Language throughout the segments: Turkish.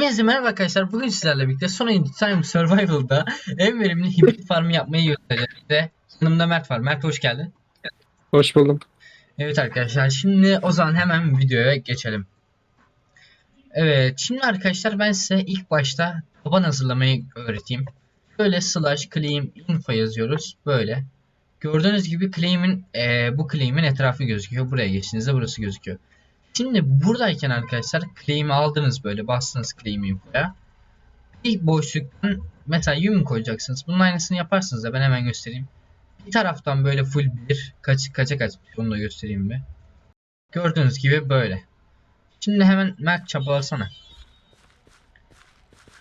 Herkese merhaba arkadaşlar. Bugün sizlerle birlikte Sonic Time Survival'da en verimli hibrit farmı yapmayı göstereceğiz. Ve yanımda Mert var. Mert hoş geldin. Hoş buldum. Evet arkadaşlar şimdi o zaman hemen videoya geçelim. Evet şimdi arkadaşlar ben size ilk başta taban hazırlamayı öğreteyim. Böyle slash claim info yazıyoruz. Böyle. Gördüğünüz gibi claim'in eee, bu claim'in etrafı gözüküyor. Buraya geçtiğinizde burası gözüküyor. Şimdi buradayken arkadaşlar claim'i aldınız böyle bastınız claim info'ya. İlk boşluktan mesela yum koyacaksınız. Bunun aynısını yaparsınız da ben hemen göstereyim. Bir taraftan böyle full bir kaç kaça kaç onu da göstereyim bir. Gördüğünüz gibi böyle. Şimdi hemen Mert çapalasana.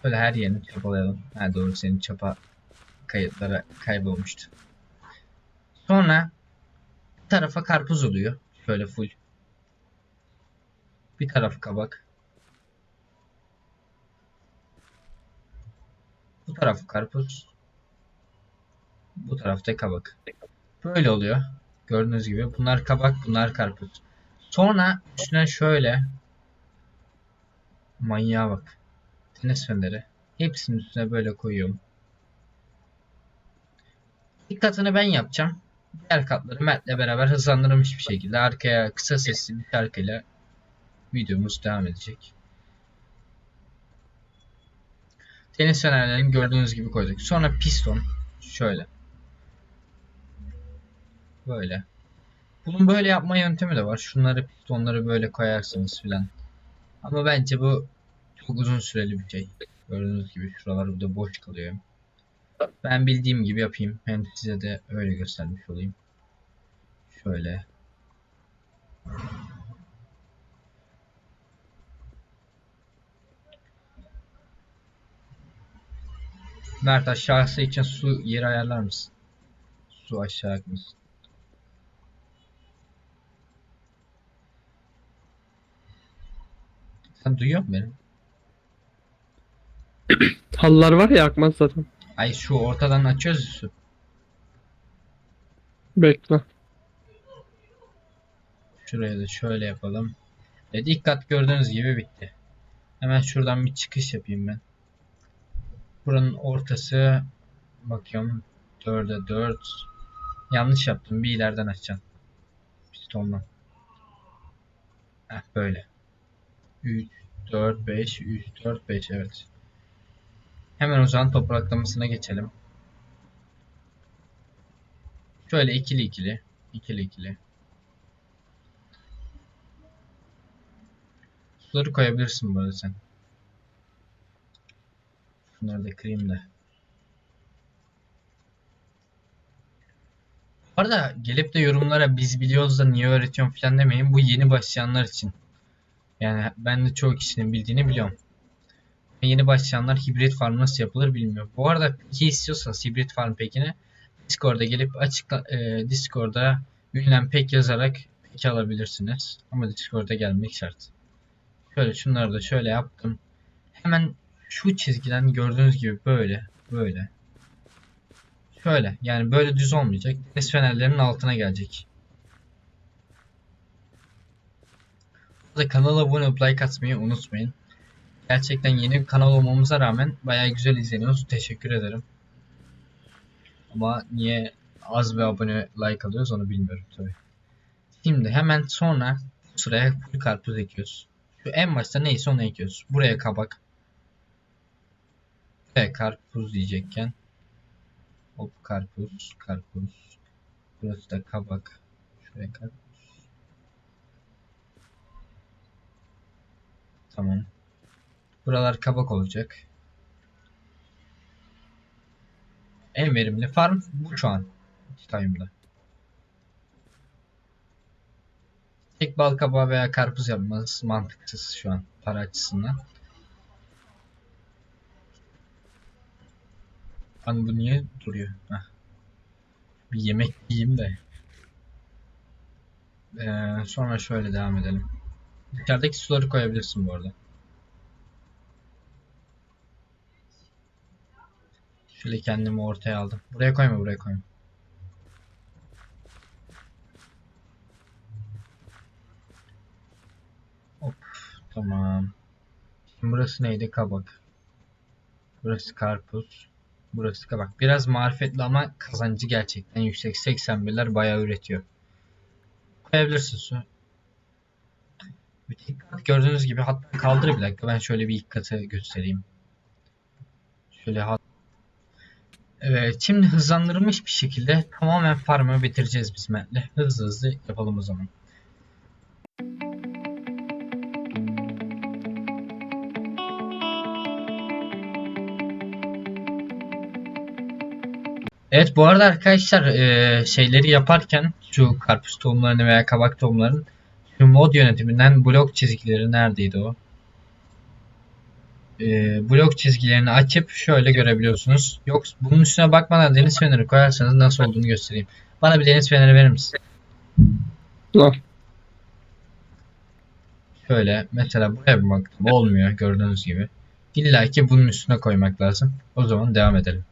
Böyle her yerini çapalayalım. Ha doğru senin çapa kayıtlara kaybolmuştu. Sonra bir tarafa karpuz oluyor. Şöyle full. Bir tarafı kabak. Bu tarafı karpuz. Bu tarafta kabak. Böyle oluyor. Gördüğünüz gibi bunlar kabak, bunlar karpuz. Sonra üstüne şöyle manyağa bak. Tenis feneri. Hepsinin üstüne böyle koyuyorum. İlk katını ben yapacağım. Diğer katları Mert'le beraber hızlandırılmış bir şekilde arkaya kısa sesli bir şarkıyla videomuz devam edecek. Tenis fenerlerini gördüğünüz gibi koyduk. Sonra piston şöyle. Böyle. Bunun böyle yapma yöntemi de var. Şunları pistonları böyle koyarsınız filan. Ama bence bu çok uzun süreli bir şey. Gördüğünüz gibi şuralar burada boş kalıyor. Ben bildiğim gibi yapayım. Hem size de öyle göstermiş olayım. Şöyle. Mert aşağısı için su yeri ayarlar mısın? Su aşağı akmasın. Sen duyuyor musun beni? Halılar var ya akmaz zaten. Ay şu ortadan açıyoruz ya su. Bekle. Şuraya da şöyle yapalım. Evet ilk kat gördüğünüz gibi bitti. Hemen şuradan bir çıkış yapayım ben. Buranın ortası bakıyorum 4'e 4. Yanlış yaptım. Bir ileriden açacağım. Pistondan. Heh böyle. 3 4 5 3 4 5 evet. Hemen o zaman topraklamasına geçelim. Şöyle ikili ikili. ikili ikili. Suları koyabilirsin böyle sen. Şunları da kırayım da. Bu arada gelip de yorumlara biz biliyoruz da niye öğretiyorum falan demeyin. Bu yeni başlayanlar için. Yani ben de çoğu kişinin bildiğini biliyorum. Yeni başlayanlar hibrit farm nasıl yapılır bilmiyor. Bu arada peki istiyorsanız hibrit farm pekini Discord'a gelip açıkla e, Discord'a ünlem pek yazarak peki alabilirsiniz. Ama Discord'a gelmek şart. Şöyle şunları da şöyle yaptım. Hemen şu çizgiden gördüğünüz gibi böyle böyle. Şöyle yani böyle düz olmayacak. Deniz fenerlerinin altına gelecek. Burada kanala abone olup like atmayı unutmayın. Gerçekten yeni bir kanal olmamıza rağmen bayağı güzel izleniyoruz. Teşekkür ederim. Ama niye az bir abone like alıyoruz onu bilmiyorum tabi. Şimdi hemen sonra sıraya full karpuz ekiyoruz. Şu en başta neyse onu ekiyoruz. Buraya kabak. Buraya karpuz diyecekken. Hop karpuz, karpuz. Burası da kabak. Şuraya karpuz. Tamam. Buralar kabak olacak. En verimli farm bu şu an. Time'da. Tek bal kabağı veya karpuz yapmanız mantıksız şu an para açısından. Lan bu niye duruyor? Heh. Bir yemek yiyeyim de. Ee, sonra şöyle devam edelim. Dışarıdaki suları koyabilirsin bu arada. Şöyle kendimi ortaya aldım. Buraya koyma buraya koyma. Hop tamam. Burası neydi? Kabak. Burası karpuz. Burası kabak. Biraz marifetli ama kazancı gerçekten yüksek. 81'ler bayağı üretiyor. Koyabilirsin su. Tek kat gördüğünüz gibi hatta kaldır bir dakika. Ben şöyle bir ilk katı göstereyim. Şöyle hat Evet, şimdi hızlandırılmış bir şekilde tamamen farmı bitireceğiz biz Mert'le. Hızlı hızlı yapalım o zaman. Evet bu arada arkadaşlar eee, şeyleri yaparken şu karpuz tohumlarını veya kabak tohumlarının şu mod yönetiminden blok çizgileri neredeydi o? Eee, blok çizgilerini açıp şöyle görebiliyorsunuz. Yok bunun üstüne bakmadan deniz feneri koyarsanız nasıl olduğunu göstereyim. Bana bir deniz feneri verir misin? Al. Şöyle mesela buraya bir baktım olmuyor gördüğünüz gibi. İlla ki bunun üstüne koymak lazım. O zaman devam edelim.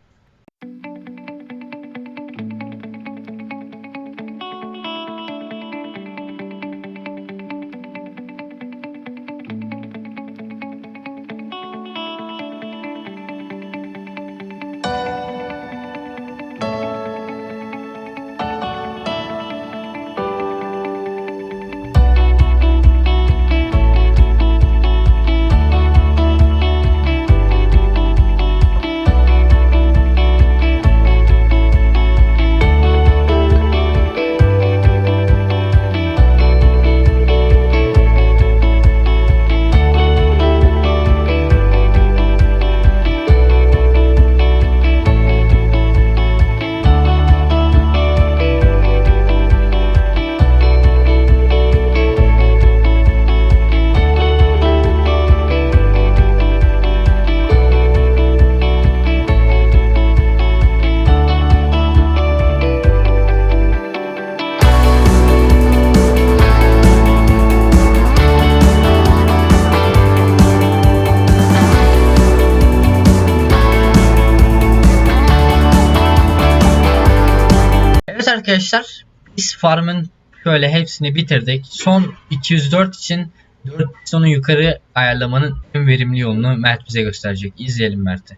Arkadaşlar biz farmın şöyle hepsini bitirdik. Son 204 için 4 sonu yukarı ayarlamanın en verimli yolunu Mert bize gösterecek. İzleyelim Mert'i.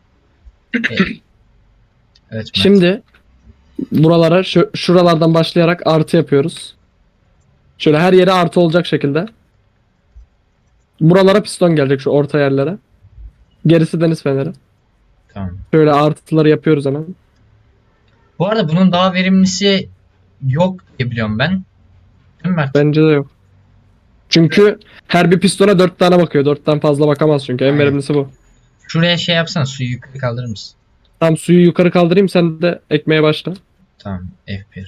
Evet, Mert. Şimdi buralara şu, şuralardan başlayarak artı yapıyoruz. Şöyle her yere artı olacak şekilde. Buralara piston gelecek şu orta yerlere. Gerisi deniz feneri. Tamam. Şöyle artıları yapıyoruz hemen. Bu arada bunun daha verimlisi yok diye biliyorum ben. Değil mi Mert? Bence de yok. Çünkü her bir pistona 4 tane bakıyor. 4'ten fazla bakamaz çünkü. En Aynen. verimlisi bu. Şuraya şey yapsana suyu yukarı kaldırır mısın? Tam suyu yukarı kaldırayım sen de ekmeye başla. Tamam F1.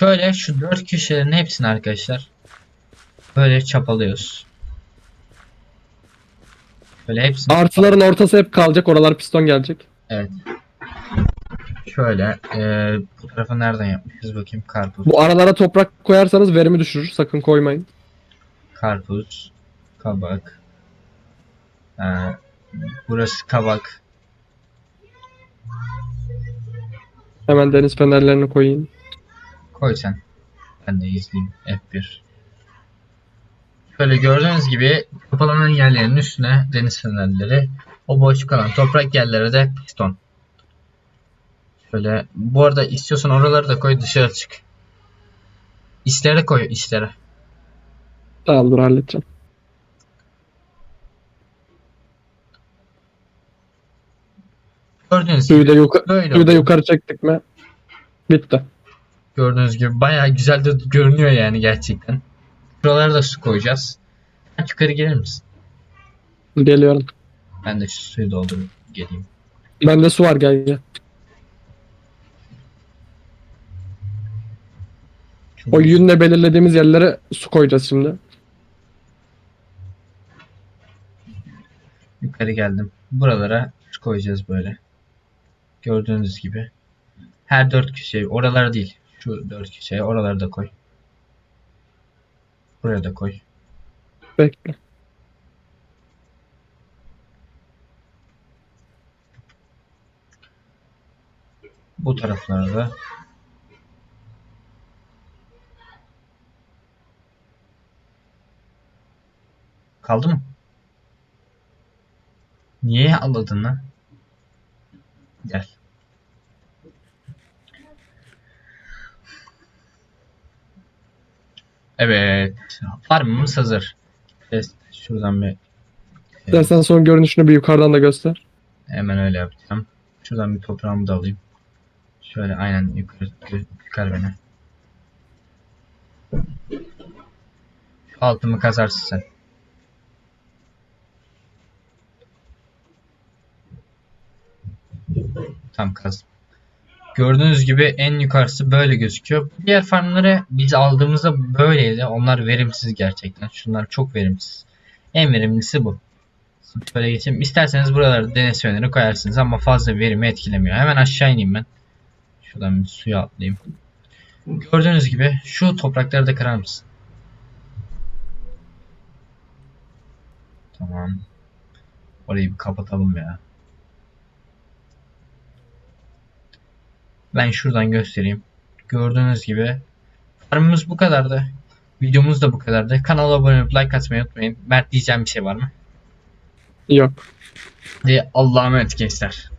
Şöyle şu dört köşelerin hepsini arkadaşlar böyle çapalıyoruz. Böyle hepsini Artıların ortası hep kalacak. Oralar piston gelecek. evet. Şöyle eee, bu tarafa nereden yapmışız bakayım karpuz. Bu aralara toprak koyarsanız verimi düşürür. Sakın koymayın. Karpuz, kabak. Ee, burası kabak. Hemen deniz fenerlerini koyayım. Koy sen. Ben de izleyeyim. F1. Şöyle gördüğünüz gibi kapalanan yerlerin üstüne deniz fenerleri, o boşluk kalan toprak yerlere de piston. Şöyle bu arada istiyorsan oraları da koy dışarı çık. İslere koy islere. Tamam dur halledeceğim. Gördüğünüz Suyu gibi da, yuka- böyle suyu da yukarı çektik mi? Bitti. Gördüğünüz gibi bayağı güzel de görünüyor yani gerçekten. Şuralara da su koyacağız. Sen yukarı gelir misin? Geliyorum. Ben de şu suyu doldurup geleyim. Bende su var gel gel. O yünle belirlediğimiz yerlere su koyacağız şimdi. Yukarı geldim. Buralara koyacağız böyle. Gördüğünüz gibi. Her dört köşeye, oralara değil. Şu dört köşeye, oraları da koy. Buraya da koy. Bekle. Bu taraflara da. Kaldı mı? Niye ağladın lan? Gel. Evet. Farmımız hazır. Test. Şuradan bir İstersen son görünüşünü bir yukarıdan da göster. hemen öyle yapacağım. Şuradan bir toprağımı da alayım. Şöyle aynen yukarı çıkar beni. Altımı kazarsın sen. Tam kaz. Gördüğünüz gibi en yukarısı böyle gözüküyor. Diğer farmları biz aldığımızda böyleydi. Onlar verimsiz gerçekten. Şunlar çok verimsiz. En verimlisi bu. Böyle geçeyim. İsterseniz buraları deniz feneri koyarsınız ama fazla verimi etkilemiyor. Hemen aşağı ineyim ben. Şuradan bir suya atlayayım. Gördüğünüz gibi şu toprakları da kırar mısın? Tamam. Orayı bir kapatalım ya. Ben şuradan göstereyim. Gördüğünüz gibi farmımız bu kadardı. Videomuz da bu kadardı. Kanala abone olup like atmayı unutmayın. Mert diyeceğim bir şey var mı? Yok. Hadi Allah'a emanet gençler.